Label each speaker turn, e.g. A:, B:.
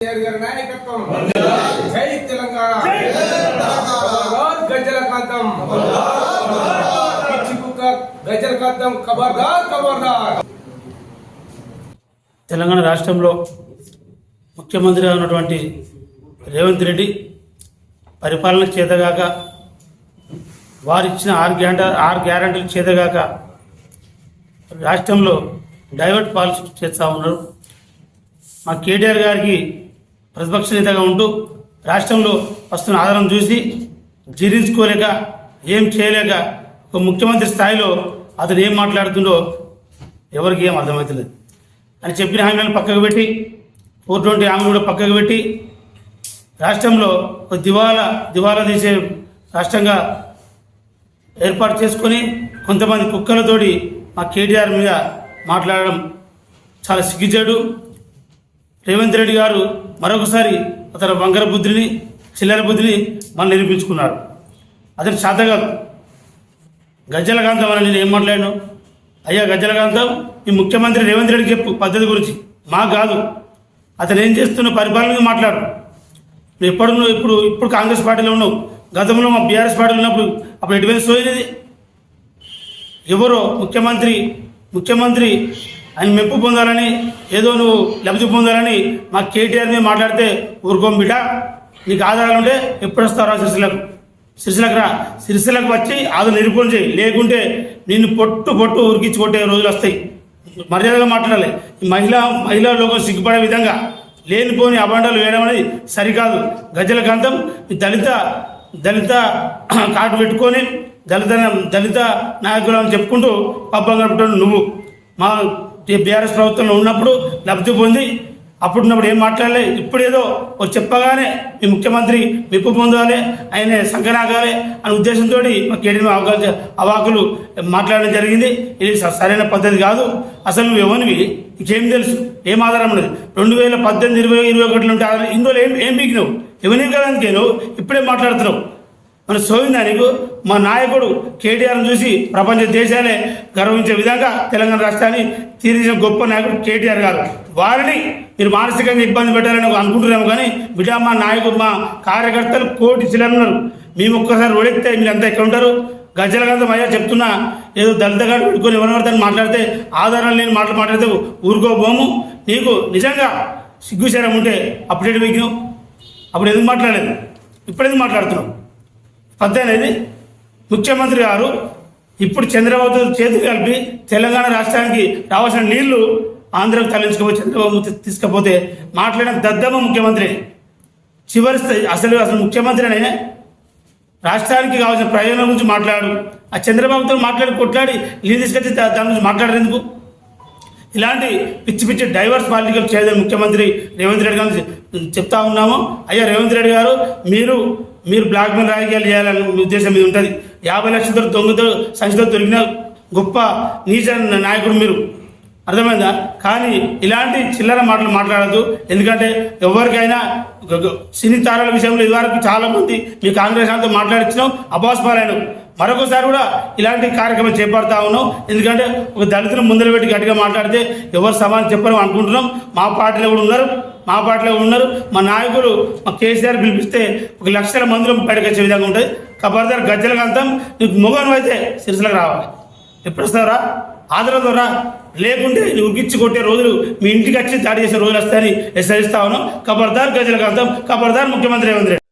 A: నాయకత్వం. జై తెలంగాణ. కాంతం. కాంతం. ఖబర్దార్ ఖబర్దార్
B: తెలంగాణ రాష్ట్రంలో ముఖ్యమంత్రిగా ఉన్నటువంటి రేవంత్ రెడ్డి పరిపాలన చేతగాక వారిచ్చిన ఆరు గ్యారంట ఆరు గ్యారంటీలు చేతగాక రాష్ట్రంలో డైవర్ట్ పాలసీ చేస్తూ ఉన్నారు. మా కేటీఆర్ గారికి ప్రతిపక్ష నేతగా ఉంటూ రాష్ట్రంలో వస్తున్న ఆధారం చూసి జీర్ణించుకోలేక ఏం చేయలేక ఒక ముఖ్యమంత్రి స్థాయిలో అతను ఏం మాట్లాడుతుండో ఎవరికి ఏం అర్థమవుతలేదు అని చెప్పిన హామీలను పక్కకు పెట్టి ఫోర్ ట్వంటీ హామీలు కూడా పక్కకు పెట్టి రాష్ట్రంలో ఒక దివాలా దివాలా తీసే రాష్ట్రంగా ఏర్పాటు చేసుకొని కొంతమంది కుక్కలతోటి మా కేటీఆర్ మీద మాట్లాడడం చాలా సిగ్గుచాడు రేవంత్ రెడ్డి గారు మరొకసారి అతని వంకర బుద్ధిని చిల్లర బుద్ధిని మనం నిరూపించుకున్నాడు అతను శాతగాదు గజ్జలకాంతం అని నేను ఏం మాట్లాడాను? అయ్యా గజ్జలకాంతం ఈ ముఖ్యమంత్రి రేవంత్ రెడ్డి చెప్పు పద్ధతి గురించి. మా కాదు. అతను ఏం చేస్తున్న పరిపాలన మీద మాట్లాడు. నువ్వు ఎప్పుడు నువ్వు ఇప్పుడు ఇప్పుడు కాంగ్రెస్ పార్టీలో ఉన్నావు. గతంలో మా బీఆర్ఎస్ పార్టీలో ఉన్నప్పుడు అప్పుడు ఎటువంటి సోయినది ఎవరో ముఖ్యమంత్రి ముఖ్యమంత్రి ఆయన మెప్పు పొందాలని ఏదో నువ్వు లబ్ధి పొందాలని మా కేటీఆర్ మీద మాట్లాడితే ఊరుకోం బిడ్డ. నీకు ఆధారాలు ఉంటే ఎప్పుడు వస్తారా సిరిసిలకు సిరిసిలకు రా. సిరిసిలకు వచ్చి ఆధార నిరూపణ చేయి. లేకుంటే నిన్ను పొట్టు పొట్టు ఉరికించి కొట్టే రోజులు వస్తాయి. మర్యాదగా మాట్లాడాలి. ఈ మహిళా మహిళా లోకం సిగ్గుపడే విధంగా లేనిపోని అబండాలు వేయడం అనేది సరికాదు. గజల గంధం దళిత దళిత కార్డు పెట్టుకొని దళిత దళిత నాయకులను చెప్పుకుంటూ పబ్బం గడపడం నువ్వు. మా బీఆర్ఎస్ ప్రభుత్వంలో ఉన్నప్పుడు లబ్ధి పొంది అప్పుడున్నప్పుడు ఏం మాట్లాడలే ఇప్పుడేదో ఒక చెప్పగానే మీ ముఖ్యమంత్రి మెప్పు పొందాలి ఆయన సంకనాగాలి అనే ఉద్దేశంతో మా కేడీని అవకాశ అవాకులు మాట్లాడడం జరిగింది. ఇది సరైన పద్ధతి కాదు. అసలు నువ్వు ఇంకేం నీకేం తెలుసు? ఏం ఆధారం ఉన్నది? రెండు వేల పద్దెనిమిది ఇరవై ఇరవై ఒకటి ఉంటే ఆధారం ఇందులో ఏం ఏం పీకినావు? ఎవరిని కదందుకే నువ్వు? ఇప్పుడే మాట్లాడుతున్నావు. మన సోయిందా నీకు మా నాయకుడు కేటీఆర్ని చూసి ప్రపంచ దేశాలే గర్వించే విధంగా తెలంగాణ రాష్ట్రాన్ని తీర్చిన గొప్ప నాయకుడు కేటీఆర్ గారు. వారిని మీరు మానసికంగా ఇబ్బంది పెట్టాలని అనుకుంటున్నాము కానీ బిడ్డ మా నాయకుడు మా కార్యకర్తలు కోటి చిలన్నారు మేము ఒక్కసారి రోడెక్తే మీరంతా ఎక్కడ ఉంటారు? గజ్జల గంధం అయ్యా చెప్తున్నా. ఏదో దళితగాడు పెట్టుకొని ఎవరెవరితో మాట్లాడితే ఆధారాలు లేని మాటలు మాట్లాడితే ఊరుకోబోము నీకు నిజంగా సిగ్గుశరం ఉంటే అప్డేట్ విజ్ఞం అప్పుడు ఎందుకు మాట్లాడలేదు? ఇప్పుడు ఎందుకు మాట్లాడుతున్నావు? అంతేనేది ముఖ్యమంత్రి గారు ఇప్పుడు చంద్రబాబు చేతులు కలిపి తెలంగాణ రాష్ట్రానికి రావాల్సిన నీళ్ళు ఆంధ్రకు తరలించుకోపోయి చంద్రబాబు తీసుకపోతే మాట్లాడిన దద్దమ్మ ముఖ్యమంత్రి చివరి అసలు అసలు అసలు ముఖ్యమంత్రినే రాష్ట్రానికి కావాల్సిన ప్రయోజనం గురించి మాట్లాడు. ఆ చంద్రబాబుతో మాట్లాడి కొట్లాడి నీళ్ళు తీసుకొచ్చి దాని గురించి మాట్లాడేందుకు ఇలాంటి పిచ్చి పిచ్చి డైవర్స్ పాలిటికల్ చేయదని ముఖ్యమంత్రి రేవంత్ రెడ్డి గారు చెప్తా ఉన్నాము. అయ్యా రేవంత్ రెడ్డి గారు మీరు మీరు బ్లాక్ మీద రాజకీయాలు చేయాలని ఉద్దేశం మీద ఉంటుంది. యాభై లక్షలతో దొంగతో సంఖ్యతో దొరికిన గొప్ప నీచ నాయకుడు మీరు. అర్థమైందా? కానీ ఇలాంటి చిల్లర మాటలు మాట్లాడద్దు. ఎందుకంటే ఎవరికైనా సినీ తారాల విషయంలో ఇదివరకు చాలా మంది మీ కాంగ్రెస్ వాళ్ళతో మాట్లాడించినాం అబాస్పాలైన మరొకసారి కూడా ఇలాంటి కార్యక్రమం చేపడతా ఉన్నాం. ఎందుకంటే ఒక దళితులు ముందర పెట్టి గట్టిగా మాట్లాడితే ఎవరు సమాధానం చెప్పరు అనుకుంటున్నాం. మా పార్టీలో కూడా ఉన్నారు. మా పార్టీలో ఉన్నారు. మా నాయకులు మా కేసీఆర్ పిలిపిస్తే ఒక లక్షల మందిలో బయటకు వచ్చే విధంగా ఉంటుంది. కబర్దార్ గజ్జల గంతం నీకు మొగను అయితే సిరిసిలకు రావాలి. ఎప్పుడు వస్తారా ఆదరణ లేకుంటే నువ్వు ఉరికిచ్చి కొట్టే రోజులు మీ ఇంటికి వచ్చి దాడి చేసే రోజులు వస్తాయని హెచ్చరిస్తా ఉన్నాం. కబర్దార్ గజల కాంతం కబర్దార్ ముఖ్యమంత్రి రేవంత్ రెడ్డి.